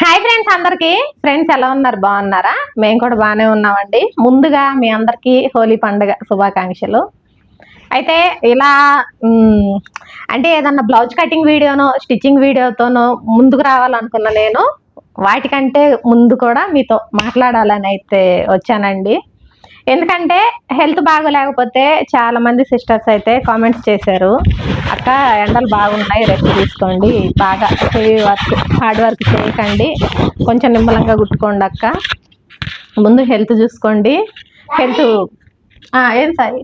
Hi friends అందరికీ. Friends ఎలా ఉన్నారు? బాగున్నారా? మేము కూడా బాగానే ఉన్నామండి. ముందుగా మీ అందరికీ హోలీ పండుగ శుభాకాంక్షలు. అయితే ఇలా అంటే ఏదన్నా బ్లౌజ్ కటింగ్ వీడియోనో స్టిచ్చింగ్ వీడియోతోనో ముందుకు రావాలనుకున్న నేను వాటికంటే ముందు కూడా మీతో మాట్లాడాలని అయితే వచ్చానండి. ఎందుకంటే హెల్త్ బాగోలేకపోతే చాలా మంది సిస్టర్స్ అయితే కామెంట్స్ చేశారు అక్క ఎండలు బాగున్నాయి రెస్ట్ తీసుకోండి బాగా హెవీ వర్క్ హార్డ్ వర్క్ చేయకండి కొంచెం నిమ్మలంగా కుట్టుకోండి అక్క ముందు హెల్త్ చూసుకోండి. హెల్త్ ఏం సాయి?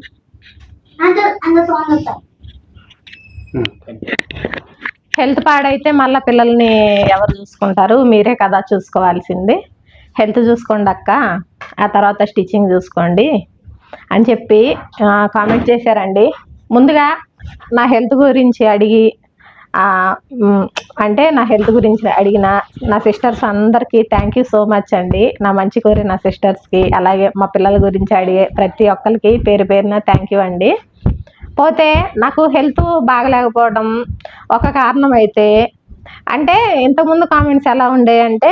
హెల్త్ పాడైతే మళ్ళీ పిల్లల్ని ఎవరు చూసుకుంటారు మీరే కదా చూసుకోవాల్సింది. హెల్త్ చూసుకోండి అక్క. ఆ తర్వాత స్టిచ్చింగ్ చూసుకోండి అని చెప్పి కామెంట్ చేశారండి. ముందుగా నా హెల్త్ గురించి అడిగి అంటే నా హెల్త్ గురించి అడిగిన నా సిస్టర్స్ అందరికీ థ్యాంక్ యూ సో మచ్ అండి. నా మంచి కోరి నా సిస్టర్స్కి అలాగే మా పిల్లల గురించి అడిగే ప్రతి ఒక్కరికి పేరు పేరున థ్యాంక్ యూ అండి. పోతే నాకు హెల్త్ బాగలేకపోవడం ఒక కారణం అయితే అంటే ఇంతకుముందు కామెంట్స్ ఎలా ఉండే అంటే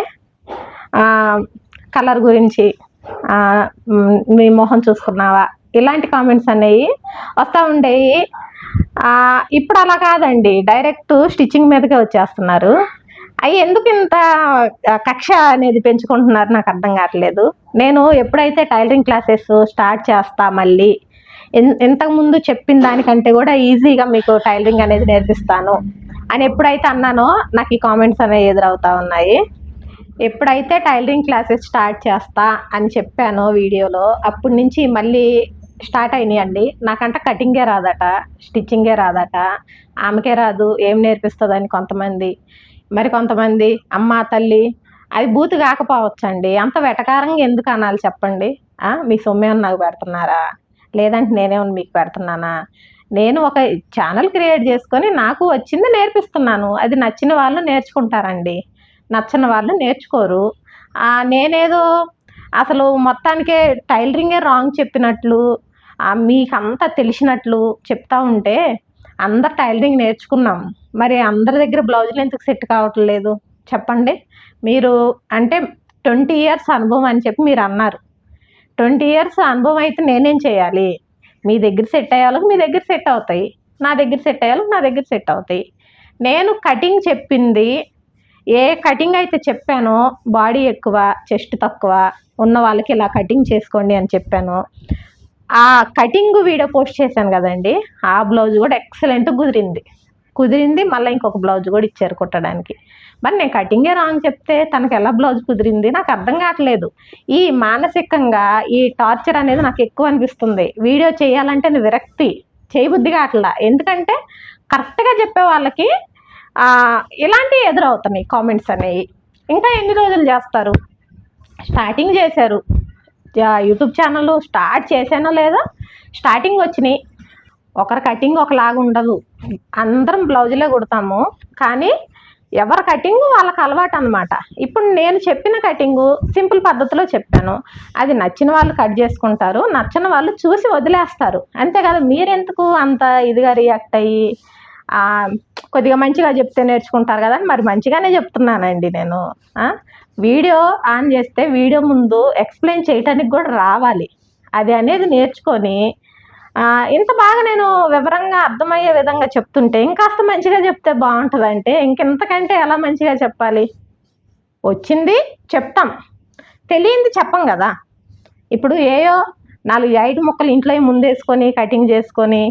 కలర్ గురించి మీ మొహం చూసుకున్నావా? ఇలాంటి కామెంట్స్ అనేవి వస్తూ ఉండేవి ఇప్పుడు అలా కాదండి. డైరెక్ట్ స్టిచ్చింగ్ మీదకే వచ్చేస్తున్నారు. అవి ఎందుకు ఇంత కక్ష అనేది పెంచుకుంటున్నారు? నాకు అర్థం కావట్లేదు. నేను ఎప్పుడైతే టైలరింగ్ క్లాసెస్ స్టార్ట్ చేస్తా మళ్ళీ ఇంతకుముందు చెప్పిన దానికంటే కూడా ఈజీగా మీకు టైలరింగ్ అనేది నేర్పిస్తాను. అని ఎప్పుడైతే అన్నానో నాకు ఈ కామెంట్స్ అనేవి ఎదురవుతా ఉన్నాయి. ఎప్పుడైతే టైలరింగ్ క్లాసెస్ స్టార్ట్ చేస్తా అని చెప్పానో వీడియోలో అప్పటి నుంచి మళ్ళీ స్టార్ట్ అయినాయండి. నాకంట కటింగే రాదట స్టిచ్చింగే రాదట. ఆమెకే రాదు ఏం నేర్పిస్తుందని కొంతమంది. మరి కొంతమంది అమ్మ తల్లి అది బూతు కాకపోవచ్చండి. అంత వెటకారంగా ఎందుకు అనాలి చెప్పండి? మీ సొమ్మేమన్నా నాకు పెడుతున్నారా? లేదంటే నేనేమన్నా మీకు పెడుతున్నానా? నేను ఒక ఛానల్ క్రియేట్ చేసుకొని నాకు వచ్చింది నేర్పిస్తున్నాను. అది నచ్చిన వాళ్ళు నేర్చుకుంటారండి. నచ్చని వాళ్ళు నేర్చుకోరు. నేనేదో అసలు మొత్తానికే టైలరింగే రాంగ్ చెప్పినట్లు మీకంతా తెలిసినట్లు చెప్తా ఉంటే అందరు టైలరింగ్ నేర్చుకున్నాం. మరి అందరి దగ్గర బ్లౌజులు ఎందుకు సెట్ కావట్లేదు చెప్పండి. మీరు అంటే ట్వంటీ ఇయర్స్ అనుభవం అని చెప్పి మీరు అన్నారు. ట్వంటీ ఇయర్స్ అనుభవం అయితే నేనేం చేయాలి? మీ దగ్గర సెట్ అయ్యాలకు మీ దగ్గర సెట్ అవుతాయి. నా దగ్గర సెట్ అయ్యాలకు నా దగ్గర సెట్ అవుతాయి. నేను కటింగ్ చెప్పింది ఏ కటింగ్ అయితే చెప్పానో బాడీ ఎక్కువ చెస్ట్ తక్కువ ఉన్న వాళ్ళకి ఇలా కటింగ్ చేసుకోండి అని చెప్పాను ఆ కటింగ్ వీడియో పోస్ట్ చేశాను కదండి ఆ బ్లౌజ్ కూడా ఎక్సలెంట్ కుదిరింది. కుదిరింది మళ్ళీ ఇంకొక బ్లౌజ్ కూడా ఇచ్చారు కుట్టడానికి. మరి నేను కటింగే రాంగ్ చెప్తే తనకు ఎలా బ్లౌజ్ కుదిరింది? నాకు అర్థం కావట్లేదు. ఈ మానసికంగా ఈ టార్చర్ అనేది నాకు ఎక్కువ అనిపిస్తుంది. వీడియో చేయాలంటే నేను విరక్తి చేయబుద్ధి కావట్లా. ఎందుకంటే కరెక్ట్గా చెప్పే వాళ్ళకి ఇలాంటివి ఎదురవుతున్నాయి కామెంట్స్ అనేవి. ఇంకా ఎన్ని రోజులు చేస్తారు? స్టార్టింగ్ చేశారు. యూట్యూబ్ ఛానల్ స్టార్ట్ చేశానో లేదో స్టార్టింగ్ వచ్చినాయి. ఒకరి కటింగ్ ఒకలాగా ఉండదు. అందరం బ్లౌజులే కుడతాము. కానీ ఎవరి కటింగ్ వాళ్ళకి అలవాటు అనమాట ఇప్పుడు నేను చెప్పిన కటింగు సింపుల్ పద్ధతిలో చెప్పాను. అది నచ్చిన వాళ్ళు కట్ చేసుకుంటారు. నచ్చిన వాళ్ళు చూసి వదిలేస్తారు. అంతే కదా మీరెందుకు అంత ఇదిగా రియాక్ట్ అయ్యి కొద్దిగా మంచిగా చెప్తే నేర్చుకుంటారు కదా అని మరి మంచిగానే చెప్తున్నానండి నేను. వీడియో ఆన్ చేస్తే వీడియో ముందు ఎక్స్ప్లెయిన్ చేయటానికి కూడా రావాలి. అది అనేది నేర్చుకొని ఇంత బాగా నేను వివరంగా అర్థమయ్యే విధంగా చెప్తుంటే ఇంకాస్త మంచిగా చెప్తే బాగుంటుంది అంటే ఇంకెంతకంటే ఎలా మంచిగా చెప్పాలి? వచ్చింది చెప్తాం. తెలియంది చెప్పం కదా. ఇప్పుడు ఏయో నాలుగు ఐదు ముక్కలు ఇంట్లో ముందేసుకొని కటింగ్ చేసుకొని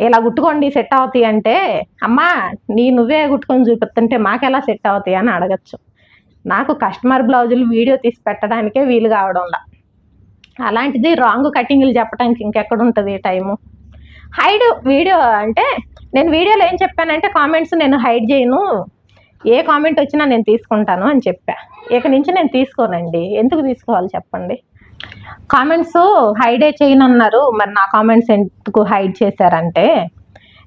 ఇలా కుట్టుకోండి సెట్ అవుతాయి అంటే అమ్మా నీ నువ్వే కుట్టుకొని చూపిస్తుంటే మాకెలా సెట్ అవుతాయి అని అడగచ్చు. నాకు కస్టమర్ బ్లౌజులు వీడియో తీసి పెట్టడానికే వీలు కావడంలా అలాంటిది రాంగ్ కటింగ్లు చెప్పడానికి ఇంకెక్కడ ఉంటుంది టైము? హైడ్ వీడియో అంటే నేను వీడియోలో ఏం చెప్పానంటే కామెంట్స్ నేను హైడ్ చేయను. ఏ కామెంట్ వచ్చినా నేను తీసుకుంటాను అని చెప్పా. ఇక నుంచి నేను తీసుకోనండి. ఎందుకు తీసుకోవాలి చెప్పండి? కామెంట్స్ హైడే చేయను అన్నారు మరి నా కామెంట్స్ ఎందుకు హైడ్ చేశారంటే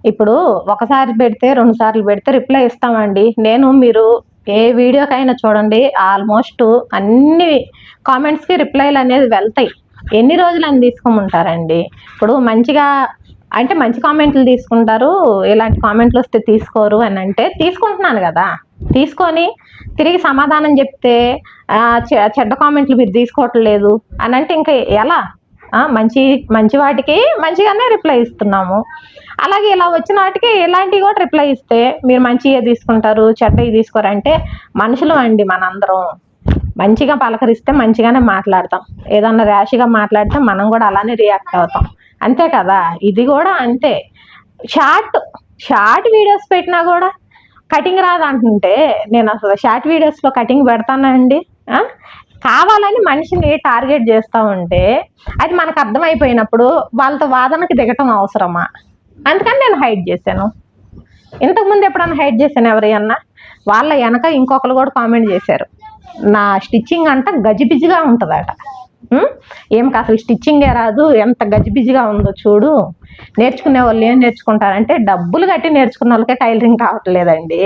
ఇప్పుడు ఒకసారి పెడితే రెండు సార్లు పెడితే రిప్లై ఇస్తామండి. నేను మీరు ఏ వీడియోకైనా చూడండి ఆల్మోస్ట్ అన్ని కామెంట్స్కి రిప్లైలు అనేది వెళ్తాయి. ఎన్ని రోజులు అని తీసుకోమంటారండి? ఇప్పుడు మంచిగా అంటే మంచి కామెంట్లు తీసుకుంటారు ఇలాంటి కామెంట్లు వస్తే తీసుకోరు అని అంటే తీసుకుంటున్నాను కదా. తీసుకొని తిరిగి సమాధానం చెప్తే చె- చెడ్డ కామెంట్లు మీరు తీసుకోవట్లేదు అని అంటే ఇంకా ఎలా? మంచి మంచి వాటికి మంచిగానే రిప్లై ఇస్తున్నాము. అలాగే ఇలా వచ్చిన వాటికి ఇలాంటివి కూడా రిప్లై ఇస్తే మీరు మంచిగా తీసుకుంటారు చెడ్డవి తీసుకోరంటే మనుషులు అండి మనందరం. మంచిగా పలకరిస్తే మంచిగానే మాట్లాడతాం. ఏదన్నా ర్యాష్గా మాట్లాడితే మనం కూడా అలానే రియాక్ట్ అవుతాం. అంతే కదా? ఇది కూడా అంతే. షార్ట్ షార్ట్ వీడియోస్ పెట్టినా కూడా కటింగ్ రాదంటుంటే నేను అసలు షార్ట్ వీడియోస్లో కటింగ్ పెడతానండి కావాలని మనిషిని టార్గెట్ చేస్తూ ఉంటే అది మనకు అర్థమైపోయినప్పుడు వాళ్ళతో వాదనకి దిగటం అవసరమా? అందుకని నేను హైడ్ చేశాను. ఇంతకుముందు ఎప్పుడన్నా హైడ్ చేశాను ఎవరైనా? వాళ్ళ వెనక ఇంకొకరు కూడా కామెంట్ చేశారు. నా స్టిచ్చింగ్ అంట గజిబిజిగా ఉంటుందట. ఉం? ఏం అసలు స్టిచ్చింగే రాదు ఎంత గజిబిజిగా ఉందో చూడు. నేర్చుకునే వాళ్ళు ఏం నేర్చుకుంటారంటే డబ్బులు కట్టి నేర్చుకున్న వాళ్ళకే టైలరింగ్ కావట్లేదండి.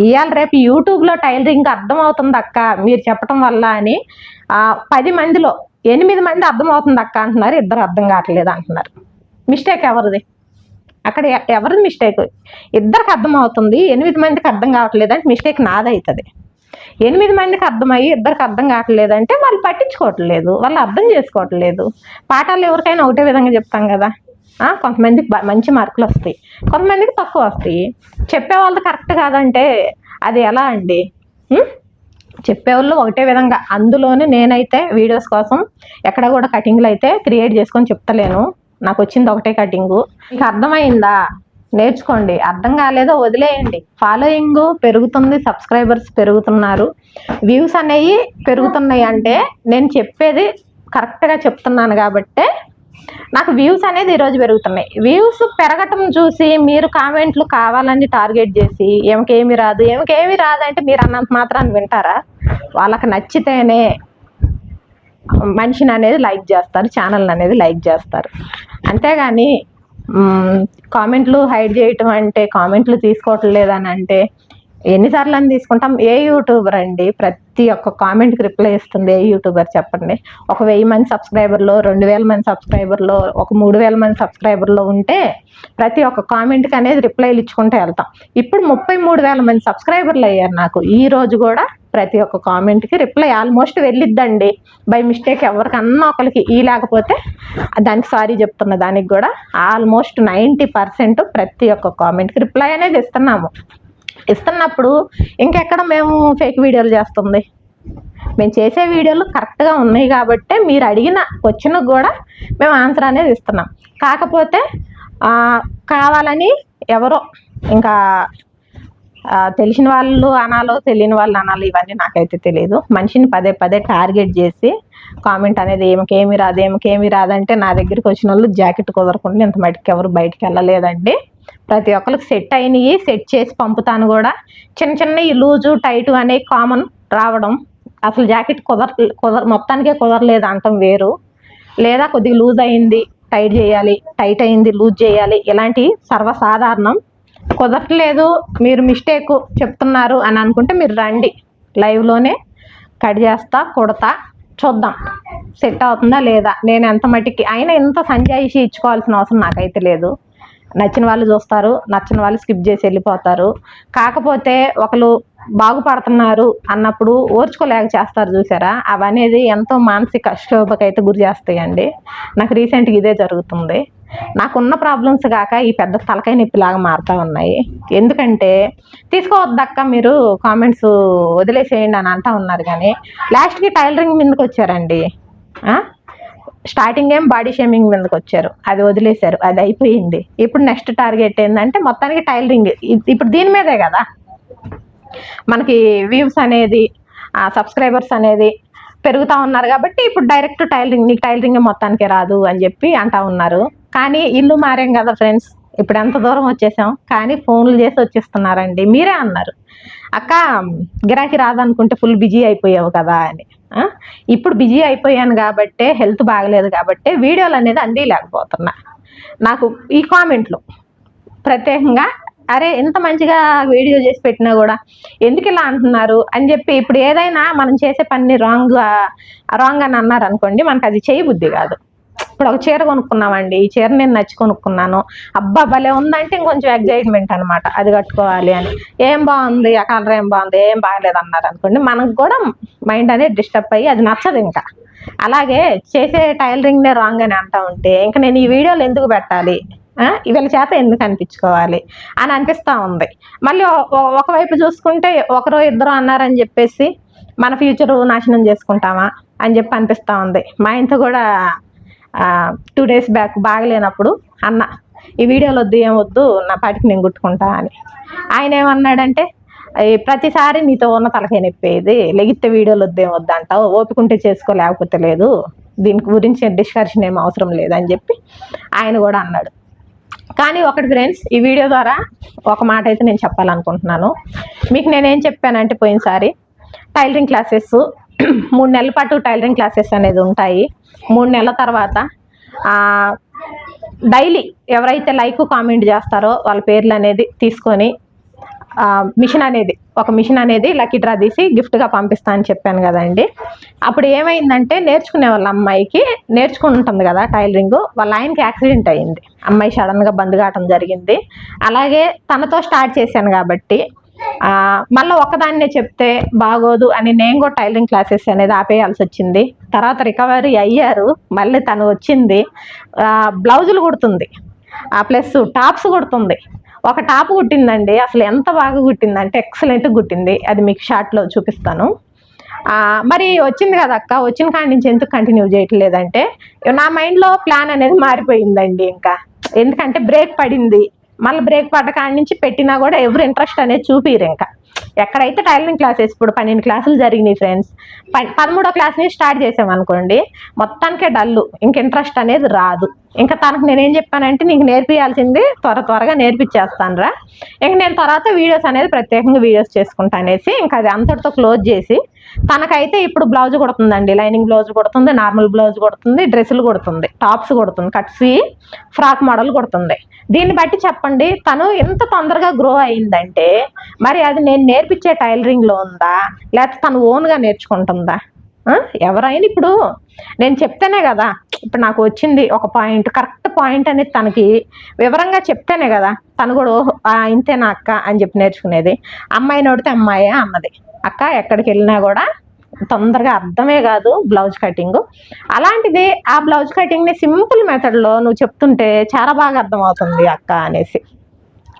ఇవాళ రేపు యూట్యూబ్లో టైలరింగ్ అర్థం అవుతుంది అక్క మీరు చెప్పడం వల్ల అని పది మందిలో ఎనిమిది మంది అర్థం అవుతుంది అక్క అంటున్నారు ఇద్దరు అర్థం కావట్లేదు అంటున్నారు. మిస్టేక్ ఎవరిది? అక్కడ ఎ- ఎవరిది మిస్టేక్ ఇద్దరికి అర్థం అవుతుంది ఎనిమిది మందికి అర్థం కావట్లేదు అంటే మిస్టేక్ నాదవుతుంది ఎనిమిది మందికి అర్థమయ్యి ఇద్దరికి అర్థం కావట్లేదు అంటే వాళ్ళు పట్టించుకోవట్లేదు వాళ్ళు అర్థం చేసుకోవట్లేదు. పాఠాలు ఎవరికైనా ఒకటే విధంగా చెప్తాం కదా. కొంతమందికి మంచి మార్కులు వస్తాయి. కొంతమందికి తక్కువ వస్తాయి. చెప్పే వాళ్ళది కరెక్ట్ కాదంటే అది ఎలా అండి? చెప్పేవాళ్ళు ఒకటే విధంగా. అందులోనే నేనైతే వీడియోస్ కోసం ఎక్కడ కూడా కటింగ్లు అయితే క్రియేట్ చేసుకొని చెప్తలేను. నాకు వచ్చింది ఒకటే కటింగు. మీకు అర్థమైందా? నేర్చుకోండి. అర్థం కాలేదో వదిలేయండి. ఫాలోయింగ్ పెరుగుతుంది సబ్స్క్రైబర్స్ పెరుగుతున్నారు. వ్యూస్ అనేవి పెరుగుతున్నాయి అంటే నేను చెప్పేది కరెక్ట్గా చెప్తున్నాను కాబట్టే నాకు వ్యూస్ అనేది ఈరోజు పెరుగుతున్నాయి. వ్యూస్ పెరగటం చూసి మీరు కామెంట్లు కావాలని టార్గెట్ చేసి ఏమికేమి రాదు ఏమికేమి రాదు అంటే మీరు అన్నంత మాత్రాన్ని వింటారా? వాళ్ళకి నచ్చితేనే మనిషిని అనేది లైక్ చేస్తారు ఛానల్ అనేది లైక్ చేస్తారు. అంతేగాని కామెంట్లు హైడ్ చేయటం అంటే కామెంట్లు తీసుకోవటం లేదని అంటే ఎన్నిసార్లు అని తీసుకుంటాం? ఏ యూట్యూబర్ అండి? ప్రతి ఒక్క కామెంట్కి రిప్లై ఇస్తుంది ఏ యూట్యూబర్ చెప్పండి. ఒక వెయ్యి మంది సబ్స్క్రైబర్లో రెండు వేల మంది సబ్స్క్రైబర్లో ఒక మూడు వేల మంది సబ్స్క్రైబర్లో ఉంటే ప్రతి ఒక్క కామెంట్కి అనేది రిప్లైలు ఇచ్చుకుంటూ వెళ్తాం. ఇప్పుడు ముప్పై మూడు వేల మంది సబ్స్క్రైబర్లు అయ్యారు నాకు. ఈ రోజు కూడా ప్రతి ఒక్క కామెంట్కి రిప్లై ఆల్మోస్ట్ వెళ్ళిద్దండి. బై మిస్టేక్ ఎవరికన్నా ఒకరికి. ఈ లేకపోతే దానికి సారీ చెప్తున్న దానికి కూడా ఆల్మోస్ట్ నైంటీ పర్సెంట్ ప్రతి ఒక్క కామెంట్కి రిప్లై అనేది ఇస్తున్నాము. ఇస్తున్నప్పుడు ఇంకెక్కడ మేము ఫేక్ వీడియోలు చేస్తుంది? మేము చేసే వీడియోలు కరెక్ట్గా ఉన్నాయి కాబట్టి మీరు అడిగిన క్వశ్చన్కి కూడా మేము ఆన్సర్ అనేది ఇస్తున్నాం. కాకపోతే కావాలని ఎవరో ఇంకా తెలిసిన వాళ్ళు అనాలో తెలియని వాళ్ళు అనాలి ఇవన్నీ నాకైతే తెలియదు మనిషిని పదే పదే టార్గెట్ చేసి కామెంట్ అనేది ఏమికేమి రాదు ఏమికేమి రాదంటే నా దగ్గరికి వచ్చిన వాళ్ళు జాకెట్ కుదరకుండా ఇంత మటుకు ఎవరు బయటికి వెళ్ళలేదండి. ప్రతి ఒక్కరికి సెట్ అయినవి సెట్ చేసి పంపుతాను కూడా. చిన్న చిన్న లూజు టైట్ అనేవి కామన్ రావడం. అసలు జాకెట్ కుదర కుదర మొత్తానికే కుదరలేదు అంటాం వేరు. లేదా కొద్దిగా లూజ్ అయింది టైట్ చేయాలి టైట్ అయింది లూజ్ చేయాలి ఇలాంటివి సర్వసాధారణం. కుదరట్లేదు మీరు మిస్టేక్ చెప్తున్నారు అని అనుకుంటే మీరు రండి. లైవ్లోనే కట్ చేస్తా కుడతా చూద్దాం. సెట్ అవుతుందా లేదా? నేను ఎంత మట్టికి అయినా ఇంత సంజాయిషి ఇచ్చుకోవాల్సిన అవసరం నాకైతే లేదు. నచ్చిన వాళ్ళు చూస్తారు నచ్చిన వాళ్ళు స్కిప్ చేసి వెళ్ళిపోతారు. కాకపోతే ఒకరు బాగుపడుతున్నారు అన్నప్పుడు ఓర్చుకోలేక చేస్తారు చూసారా? అవనేది ఎంతో మానసిక క్షోభకైతే గురి చేస్తాయండి. నాకు రీసెంట్గా ఇదే జరుగుతుంది. నాకున్న ప్రాబ్లమ్స్ కాక ఈ పెద్ద తలకాయ నొప్పిలాగా మారుతూ ఉన్నాయి. ఎందుకంటే తీసుకోవద్దక్క మీరు కామెంట్స్ వదిలేసేయండి అని అంటా ఉన్నారు కానీ లాస్ట్కి టైలరింగ్ మీదకి వచ్చారండి. స్టార్టింగ్ ఏం బాడీ షేమింగ్ మీదకి వచ్చారు. అది వదిలేశారు. అది అయిపోయింది. ఇప్పుడు నెక్స్ట్ టార్గెట్ ఏంటంటే మొత్తానికి టైలరింగ్ ఇప్పుడు దీని మీదే కదా? మనకి వ్యూస్ అనేది సబ్స్క్రైబర్స్ అనేది పెరుగుతూ ఉన్నారు కాబట్టి ఇప్పుడు డైరెక్ట్ టైలరింగ్ నీకు టైలరింగ్ మొత్తానికి రాదు అని చెప్పి అంటా ఉన్నారు. కానీ ఇల్లు మారాం కదా ఫ్రెండ్స్ ఇప్పుడు ఎంత దూరం వచ్చేసాం? కానీ ఫోన్లు చేసి వచ్చేస్తున్నారండి. మీరే అన్నారు. అక్క గిరాకీ రాదనుకుంటే ఫుల్ బిజీ అయిపోయావు కదా అని. ఇప్పుడు బిజీ అయిపోయాను కాబట్టే హెల్త్ బాగలేదు కాబట్టే వీడియోలు అనేది అందిలేకపోతున్నా నాకు ఈ కామెంట్లు ప్రత్యేకంగా అరే ఎంత మంచిగా వీడియో చేసి పెట్టినా కూడా ఎందుకు ఇలా అంటున్నారు? అని చెప్పి ఇప్పుడు ఏదైనా మనం చేసే పని రాంగ్ రాంగ్ అని అన్నారు అనుకోండి మనకు అది చేయబుద్ధి కాదు. ఇప్పుడు ఒక చీర కొనుక్కున్నామండి. ఈ చీర నేను నచ్చి కొనుక్కున్నాను. అబ్బా భలే ఉందంటే ఇంకొంచెం ఎగ్జైట్మెంట్ అనమాట అది కట్టుకోవాలి అని. ఏం బాగుంది? ఆ కలర్ ఏం బాగుంది? ఏం బాగలేదు అన్నారు అనుకోండి. మనకు కూడా మైండ్ అనేది డిస్టర్బ్ అయ్యి అది నచ్చదు ఇంకా. అలాగే చేసే టైలరింగ్నే రాంగ్ అని అంటా ఉంటే ఇంకా నేను ఈ వీడియోలు ఎందుకు పెట్టాలి? వీళ్ళ చేత ఎందుకు అనిపించుకోవాలి? అని అనిపిస్తూ ఉంది. మళ్ళీ ఒకవైపు చూసుకుంటే ఒకరో ఇద్దరు అన్నారని చెప్పేసి మన ఫ్యూచర్ నాశనం చేసుకుంటామా? అని చెప్పి అనిపిస్తూ ఉంది. మా ఇంత కూడా టూ డేస్ బ్యాక్ బాగలేనప్పుడు అన్న ఈ వీడియోలు వద్దు ఏం వద్దు నా పాటికి నేను గుట్టుకుంటా అని. ఆయన ఏమన్నాడంటే ప్రతిసారి నీతో ఉన్న తలకాయ నొప్పేది లెగితే వీడియోలు వద్దేం వద్దు అంటావు ఓపికంటే చేసుకో లేకపోతే లేదు దీని గురించి డిస్కషన్ ఏం అవసరం లేదని చెప్పి ఆయన కూడా అన్నాడు. కానీ ఒకటి ఫ్రెండ్స్ ఈ వీడియో ద్వారా ఒక మాట అయితే నేను చెప్పాలనుకుంటున్నాను. మీకు నేనేం చెప్పానంటే పోయినసారి టైలరింగ్ క్లాసెస్ మూడు నెలల పాటు టైలరింగ్ క్లాసెస్ అనేది ఉంటాయి. మూడు నెలల తర్వాత డైలీ ఎవరైతే లైక్ కామెంట్ చేస్తారో వాళ్ళ పేర్లు అనేది తీసుకొని మిషన్ అనేది ఒక మిషన్ అనేది లక్కీ డ్రా తీసి గిఫ్ట్గా పంపిస్తా అని చెప్పాను కదండి. అప్పుడు ఏమైందంటే నేర్చుకునే వాళ్ళ అమ్మాయికి నేర్చుకుంటుంది కదా టైలరింగ్ వాళ్ళ ఆయనకి యాక్సిడెంట్ అయ్యింది. అమ్మాయి సడన్గా బంద్ కావటం జరిగింది. అలాగే తనతో స్టార్ట్ చేశాను కాబట్టి మళ్ళీ ఒక్కదాన్నే చెప్తే బాగోదు అని నేను కూడా టైలరింగ్ క్లాసెస్ అనేది ఆపేయాల్సి వచ్చింది. తర్వాత రికవరీ అయ్యారు. మళ్ళీ తను వచ్చింది. బ్లౌజులు కుడుతుంది. ఆ ప్లస్ టాప్స్ కుడుతుంది. ఒక టాప్ కుట్టిందండి. అసలు ఎంత బాగా కుట్టిందంటే ఎక్సలెంట్ కుట్టింది. అది మీకు షార్ట్లో చూపిస్తాను. మరి వచ్చింది కదా అక్క. వచ్చిన కాడి నుంచి ఎందుకు కంటిన్యూ చేయట్లేదంటే నా మైండ్లో ప్లాన్ అనేది మారిపోయిందండి ఇంకా. ఎందుకంటే బ్రేక్ పడింది. మళ్ళీ బ్రేక్ పడ్డ కాడి నుంచి పెట్టినా కూడా ఎవరు ఇంట్రెస్ట్ అనేది చూపిరు ఇంకా. ఎక్కడైతే టైలరింగ్ క్లాసెస్ ఇప్పుడు పన్నెండు క్లాసులు జరిగినాయి ఫ్రెండ్స్ పదమూడో క్లాస్ నుంచి స్టార్ట్ చేసాం అనుకోండి మొత్తానికే డల్లు ఇంక ఇంట్రెస్ట్ అనేది రాదు. ఇంకా తనకు నేనేం చెప్పానంటే నీకు నేర్పియాల్సింది త్వర త్వరగా నేర్పించేస్తాను రా ఇంక నేను తర్వాత వీడియోస్ అనేది ప్రత్యేకంగా వీడియోస్ చేసుకుంటా అనేసి ఇంకా అది అంతటితో క్లోజ్ చేసి తనకైతే ఇప్పుడు బ్లౌజ్ కుడుతుందండి. లైనింగ్ బ్లౌజ్ కుడుతుంది నార్మల్ బ్లౌజ్ కుడుతుంది డ్రెస్సులు కొడుతుంది టాప్స్ కుడుతుంది కట్సి ఫ్రాక్ మోడల్ కుడుతుంది. దీన్ని బట్టి చెప్పండి తను ఎంత తొందరగా గ్రో అయిందంటే మరి అది నేను నేర్పించే టైలరింగ్లో ఉందా? లేకపోతే తను ఓన్గా నేర్చుకుంటుందా? ఎవరైనా ఇప్పుడు నేను చెప్తేనే కదా ఇప్పుడు నాకు వచ్చింది ఒక పాయింట్ కరెక్ట్ పాయింట్ అనేది తనకి వివరంగా చెప్తేనే కదా తను కూడా ఇంతేనా అక్క అని చెప్పి నేర్చుకునేది. అమ్మాయి నోడితే అమ్మాయే అన్నది అక్క ఎక్కడికి వెళ్ళినా కూడా తొందరగా అర్థమే కాదు బ్లౌజ్ కటింగ్. అలాంటిది ఆ బ్లౌజ్ కటింగ్ని సింపుల్ మెథడ్లో నువ్వు చెప్తుంటే చాలా బాగా అర్థమవుతుంది అక్క అనేసి.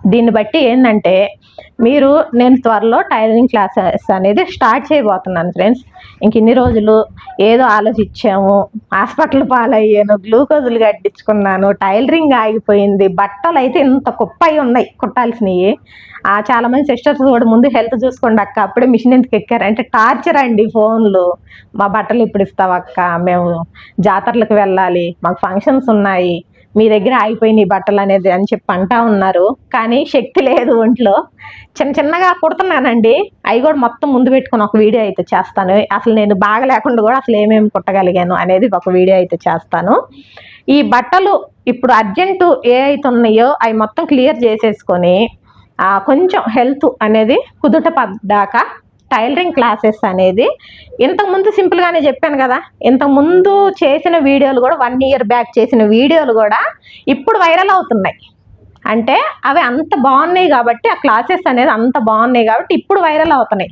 దీన్ని బట్టి ఏంటంటే మీరు నేను త్వరలో టైలరింగ్ క్లాసెస్ అనేది స్టార్ట్ చేయబోతున్నాను ఫ్రెండ్స్. ఇంక ఇన్ని రోజులు ఏదో ఆలోచించాము హాస్పిటల్ పాలయ్యాను గ్లూకోజులు కట్టించుకున్నాను టైలరింగ్ ఆగిపోయింది బట్టలు అయితే ఇంత కుప్ప అయి ఉన్నాయి కుట్టాల్సినవి. ఆ, సిస్టర్స్ కూడా ముందు హెల్త్ చూసుకోండి అక్క అప్పుడే మిషన్ ఎందుకు ఎక్కారు? అంటే టార్చర్ అండి ఫోన్లు. మా బట్టలు ఇప్పుడు ఇస్తావు అక్క మేము జాతరలకు వెళ్ళాలి మాకు ఫంక్షన్స్ ఉన్నాయి మీ దగ్గర ఆగిపోయినాయి బట్టలు అనేది అని చెప్పి అంటా ఉన్నారు. కానీ శక్తి లేదు ఒంట్లో. చిన్న చిన్నగా కుడుతున్నానండి. అవి కూడా మొత్తం ముందు పెట్టుకుని ఒక వీడియో అయితే చేస్తాను. అసలు నేను బాగా లేకుండా కూడా అసలు ఏమేమి కుట్టగలిగాను అనేది ఒక వీడియో అయితే చేస్తాను. ఈ బట్టలు ఇప్పుడు అర్జెంటు ఏ అయితే ఉన్నాయో అవి మొత్తం క్లియర్ చేసేసుకొని కొంచెం హెల్త్ అనేది కుదుట పడ్డాక టైలరింగ్ క్లాసెస్ అనేది ఇంతకుముందు సింపుల్గానే చెప్పాను కదా ఇంతకుముందు చేసిన వీడియోలు కూడా వన్ ఇయర్ బ్యాక్ చేసిన వీడియోలు కూడా ఇప్పుడు వైరల్ అవుతున్నాయి. అంటే అవి అంత బాగున్నాయి కాబట్టి ఆ క్లాసెస్ అనేది అంత బాగున్నాయి కాబట్టి ఇప్పుడు వైరల్ అవుతున్నాయి.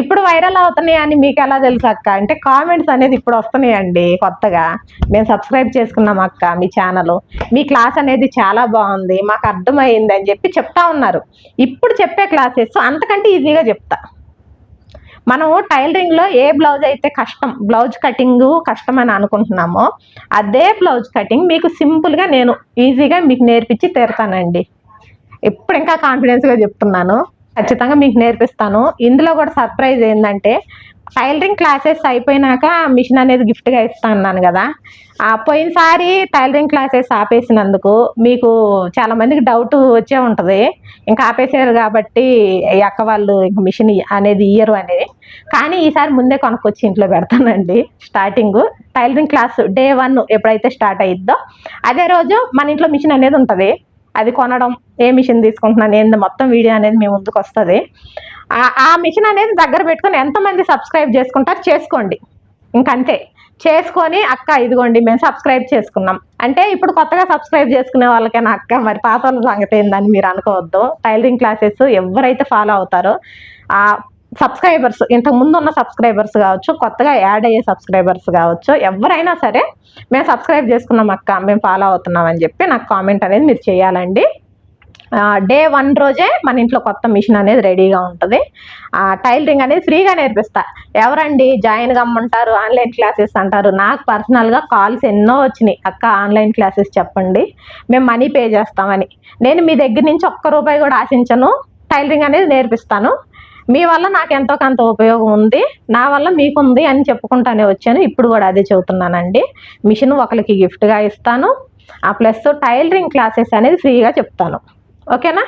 ఇప్పుడు వైరల్ అవుతున్నాయి అని మీకు ఎలా తెలుసు అక్క? అంటే కామెంట్స్ అనేది ఇప్పుడు వస్తున్నాయండి కొత్తగా. మేము సబ్స్క్రైబ్ చేసుకున్నాం అక్క మీ ఛానల్. మీ క్లాస్ అనేది చాలా బాగుంది మాకు అర్థమైంది అని చెప్పి చెప్తా ఉన్నారు. ఇప్పుడు చెప్పే క్లాసెస్ అంతకంటే ఈజీగా చెప్తా. మనం టైలరింగ్లో ఏ బ్లౌజ్ అయితే కష్టం బ్లౌజ్ కటింగ్ కష్టం అని అనుకుంటున్నామో అదే బ్లౌజ్ కటింగ్ మీకు సింపుల్గా నేను ఈజీగా మీకు నేర్పించి తీరుతానండి. ఇప్పుడు ఇంకా కాన్ఫిడెన్స్గా చెప్తున్నాను. ఖచ్చితంగా మీకు నేర్పిస్తాను. ఇందులో కూడా సర్ప్రైజ్ ఏంటంటే టైలరింగ్ క్లాసెస్ అయిపోయినాక మిషన్ అనేది గిఫ్ట్గా ఇస్తా అన్నాను కదా. పోయినసారి టైలరింగ్ క్లాసెస్ ఆపేసినందుకు మీకు చాలా మందికి డౌట్ వచ్చే ఉంటుంది. ఇంకా ఆపేసారు కాబట్టి ఈ అక్క వాళ్ళు ఇంక మిషన్ అనేది ఇయ్యరు అనేది కానీ ఈసారి ముందే కొనుక్కొచ్చి ఇంట్లో పెడతానండి starting. Tailoring class day one ఎప్పుడైతే స్టార్ట్ అయ్యిద్దో అదే రోజు మన ఇంట్లో మిషన్ అనేది ఉంటుంది. అది కొనడం ఏ మిషన్ తీసుకుంటున్నాను ఏంది మొత్తం వీడియో అనేది మీ ముందుకు వస్తుంది. ఆ- మిషన్ అనేది దగ్గర పెట్టుకొని ఎంతమంది సబ్స్క్రైబ్ చేసుకుంటారు చేసుకోండి. ఇంకంతే. చేసుకొని అక్క ఇదిగోండి మేము సబ్స్క్రైబ్ చేసుకున్నాం. అంటే ఇప్పుడు కొత్తగా సబ్స్క్రైబ్ చేసుకునే వాళ్ళకైనా అక్క మరి పాత వాళ్ళ సంగతి ఏందని మీరు అనుకోవద్దు. టైలరింగ్ క్లాసెస్ ఎవరైతే ఫాలో అవుతారో ఆ సబ్స్క్రైబర్స్ ఇంతకు ముందు ఉన్న సబ్స్క్రైబర్స్ కావచ్చు కొత్తగా యాడ్ అయ్యే సబ్స్క్రైబర్స్ కావచ్చు ఎవరైనా సరే మేము సబ్స్క్రైబ్ చేసుకున్నాం అక్క మేము ఫాలో అవుతున్నాం అని చెప్పి నాకు కామెంట్ అనేది మీరు చేయాలండి. డే వన్ రోజే మన ఇంట్లో కొత్త మిషన్ అనేది రెడీగా ఉంటుంది. టైలరింగ్ అనేది ఫ్రీగా నేర్పిస్తా. ఎవరండి? జాయిన్ కమ్మంటారు ఆన్లైన్ క్లాసెస్ అంటారు. నాకు పర్సనల్గా కాల్స్ ఎన్నో వచ్చినాయి. అక్క ఆన్లైన్ క్లాసెస్ చెప్పండి. మేము మనీ పే చేస్తామని. నేను మీ దగ్గర నుంచి ఒక్క రూపాయి కూడా ఆశించను. టైలరింగ్ అనేది నేర్పిస్తాను. మీ వల్ల నాకు ఎంతో కొంత ఉపయోగం ఉంది. నా వల్ల మీకు ఉంది అని చెప్పుకుంటానే వచ్చాను. ఇప్పుడు కూడా అదే చెబుతున్నానండి. మిషన్ ఒకరికి గిఫ్ట్గా ఇస్తాను. ఆ ప్లస్ టైలరింగ్ క్లాసెస్ అనేది ఫ్రీగా చెప్తాను. ఓకేనా?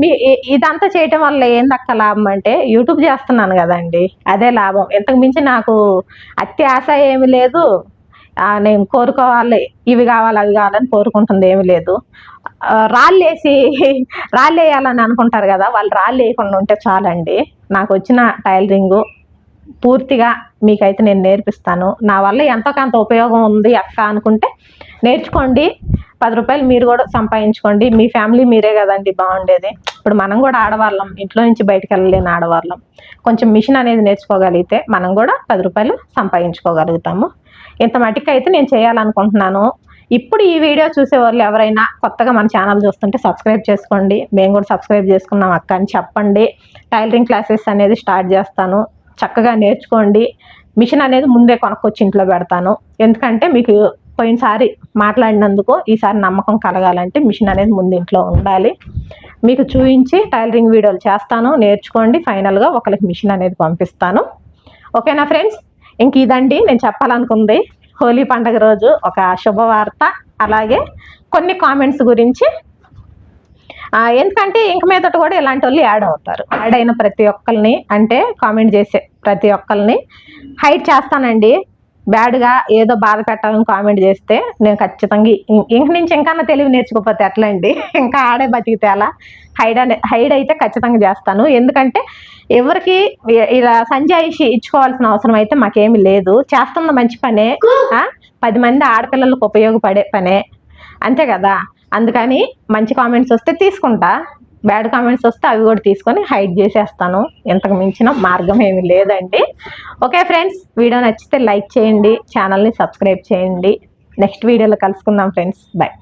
మీ ఇదంతా చేయటం వల్ల ఏందక్క లాభం అంటే యూట్యూబ్ చేస్తున్నాను కదండి. అదే లాభం. ఇంతకు మించి నాకు అత్యాశ ఏమి లేదు. నేను కోరుకోవాలి. ఇవి కావాలి అవి కావాలని కోరుకుంటుంది ఏమి లేదు. రాళ్ళేసి రాళ్ళు వేయాలని అనుకుంటారు కదా వాళ్ళు రాళ్ళు వేయకుండా ఉంటే చాలండి. నాకు వచ్చిన టైలరింగు పూర్తిగా మీకైతే నేను నేర్పిస్తాను. నా వల్ల ఎంతో కొంత ఉపయోగం ఉంది అక్క అనుకుంటే నేర్చుకోండి. పది రూపాయలు మీరు కూడా సంపాదించుకోండి. మీ ఫ్యామిలీ మీరే కదండి బాగుండేది. ఇప్పుడు మనం కూడా ఆడవాళ్ళం. ఇంట్లో నుంచి బయటకు వెళ్ళలేని ఆడవాళ్ళం. కొంచెం మిషన్ అనేది నేర్చుకోగలిగితే మనం కూడా పది రూపాయలు సంపాదించుకోగలుగుతాము. ఇంత మటుకు అయితే నేను చేయాలనుకుంటున్నాను. ఇప్పుడు ఈ వీడియో చూసే వాళ్ళు ఎవరైనా కొత్తగా మన ఛానల్ చూస్తుంటే సబ్స్క్రైబ్ చేసుకోండి. మేము కూడా సబ్స్క్రైబ్ చేసుకున్నాం అక్క అని చెప్పండి. టైలరింగ్ క్లాసెస్ అనేది స్టార్ట్ చేస్తాను. చక్కగా నేర్చుకోండి. మిషన్ అనేది ముందే కొనుక్కొచ్చి ఇంట్లో పెడతాను. ఎందుకంటే మీకు పోయినసారి మాట్లాడినందుకు ఈసారి నమ్మకం కలగాలంటే మిషన్ అనేది ముందు ఇంట్లో ఉండాలి. మీకు చూపించి టైలరింగ్ వీడియోలు చేస్తాను. నేర్చుకోండి. ఫైనల్గా ఒకరికి మిషన్ అనేది పంపిస్తాను. ఓకేనా ఫ్రెండ్స్ ఇంక ఇదండి. నేను చెప్పాలనుకుంది హోలీ పండగ రోజు ఒక శుభవార్త. అలాగే కొన్ని కామెంట్స్ గురించి. ఎందుకంటే ఇంక మీదట కూడా ఇలాంటి వాళ్ళు యాడ్ అవుతారు. యాడ్ అయిన ప్రతి ఒక్కరిని అంటే కామెంట్ చేసే ప్రతి ఒక్కరిని హైడ్ చేస్తానండి. బ్యాడ్గా ఏదో బాధ పెట్టాలని కామెంట్ చేస్తే నేను ఖచ్చితంగా ఇంక నుంచి ఇంకా తెలివి నేర్చుకోపోతే ఎట్లా అండి ఇంకా ఆడే బతికితే అలా హైడ్ అనే హైడ్ అయితే ఖచ్చితంగా చేస్తాను. ఎందుకంటే ఎవరికి ఇలా సంజాయిషి ఇచ్చుకోవాల్సిన అవసరం అయితే మాకేమీ లేదు. చేస్తున్న మంచి పనే పది మంది ఆడపిల్లలకు ఉపయోగపడే పనే. అంతే కదా? అందుకని మంచి కామెంట్స్ వస్తే తీసుకుంటా. బ్యాడ్ కామెంట్స్ వస్తే అవి కూడా తీసుకొని హైడ్ చేసేస్తాను. ఇంతకు మించిన మార్గం ఏమి లేదండి. ఓకే ఫ్రెండ్స్ వీడియో నచ్చితే లైక్ చేయండి ఛానల్ని సబ్స్క్రైబ్ చేయండి. నెక్స్ట్ వీడియోలో కలుసుకుందాం ఫ్రెండ్స్. బాయ్